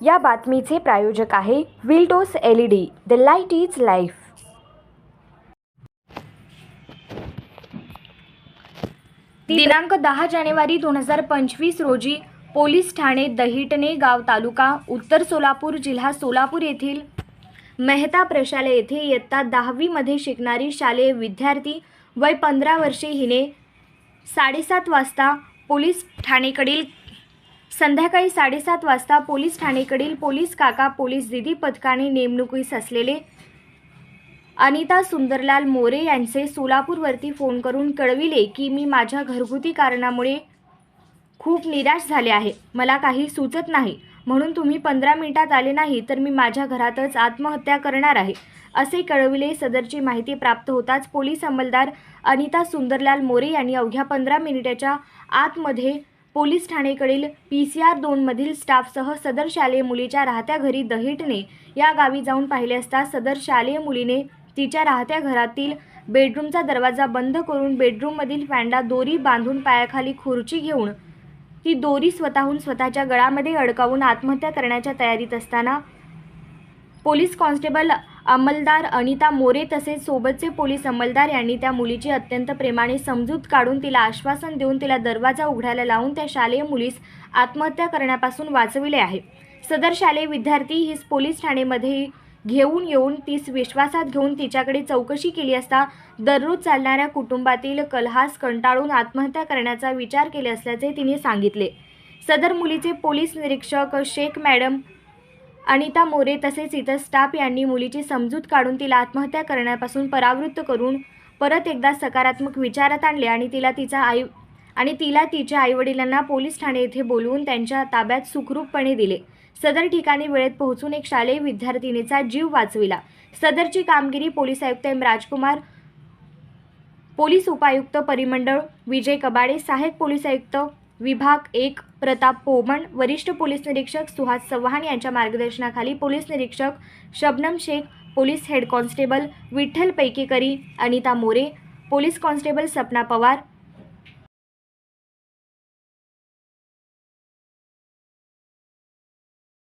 या बातमीचे प्रायोजक आहे Wildos L E D the light is life दिनांक दहा जानेवारी दोन हजार पंचवीस रोजी पोलीस ठाणे दहिटणे गाव तालुका उत्तर सोलापूर जिल्हा सोलापूर येथील मेहता प्रशाले येथे इयत्ता दहावीमध्ये शिकणारी शालेय विद्यार्थी वय पंधरा वर्षे हिने साडेसात वाजता पोलीस ठाणेकडील संध्याकाळी साडेसात वाजता पोलीस ठाणेकडील पोलीस काका पोलीस दिदी पथकाने नेमणुकीस असलेले अनिता सुंदरलाल मोरे यांचे सोलापूरवरती फोन करून कळविले की मी माझ्या घरगुती कारणामुळे खूप निराश झाले आहे. मला काही सुचत नाही. म्हणून तुम्ही पंधरा मिनिटात आले नाही तर मी माझ्या घरातच आत्महत्या करणार आहे असे कळविले सदरची माहिती प्राप्त होताच पोलीस अंमलदार अनिता सुंदरलाल मोरे यांनी अवघ्या पंधरा मिनिटाच्या आतमध्ये पोलीस ठाणेकडील पी सी आर दोनमधील स्टाफसह सदर शालेय मुलीच्या राहत्या घरी दहिटणे या गावी जाऊन पाहिले असता सदर शालेय मुलीने तिच्या राहत्या घरातील बेडरूमचा दरवाजा बंद करून बेडरूममधील फॅनला दोरी बांधून पायाखाली खुर्ची घेऊन ती दोरी स्वतःहून स्वतःच्या गळामध्ये अडकावून आत्महत्या करण्याच्या तयारीत असताना पोलीस कॉन्स्टेबल अंमलदार अनिता मोरे तसेच सोबतचे पोलीस अंमलदार यांनी त्या मुलीची अत्यंत प्रेमाने समजूत काढून तिला आश्वासन देऊन तिला दरवाजा उघडायला लावून त्या शालेय मुलीस आत्महत्या करण्यापासून वाचविले आहे. सदर शालेय विद्यार्थी हीच पोलीस ठाणेमध्ये घेऊन येऊन तीस विश्वासात घेऊन तिच्याकडे चौकशी केली असता दररोज चालणाऱ्या कुटुंबातील कलहास कंटाळून आत्महत्या करण्याचा विचार केले असल्याचे तिने सांगितले. सदर मुलीचे पोलीस निरीक्षक शेख मॅडम अनिता मोरे तसेच इतर स्टाफ यांनी मुलीची समजूत काढून तिला आत्महत्या करण्यापासून परावृत्त करून परत एकदा सकारात्मक विचारात आणले आणि तिला तिचा आई आणि तिला तिच्या आईवडिलांना पोलीस ठाणे येथे बोलवून त्यांच्या ताब्यात सुखरूपपणे दिले. सदर ठिकाणी वेळेत पोहोचून एक शालेय विद्यार्थिनीचा जीव वाचविला. सदरची कामगिरी पोलीस आयुक्त एम. राजकुमार पोलीस उपायुक्त परिमंडळ विजय कबाडे सहाय्यक पोलीस आयुक्त विभाग एक प्रताप पोमण वरिष्ठ पोलीस निरीक्षक सुहास चव्हाण यांच्या मार्गदर्शनाखाली पोलीस निरीक्षक Shabnam Shaikh police head constable Vitthal Paikekari Anita More police constable Sapna Pawar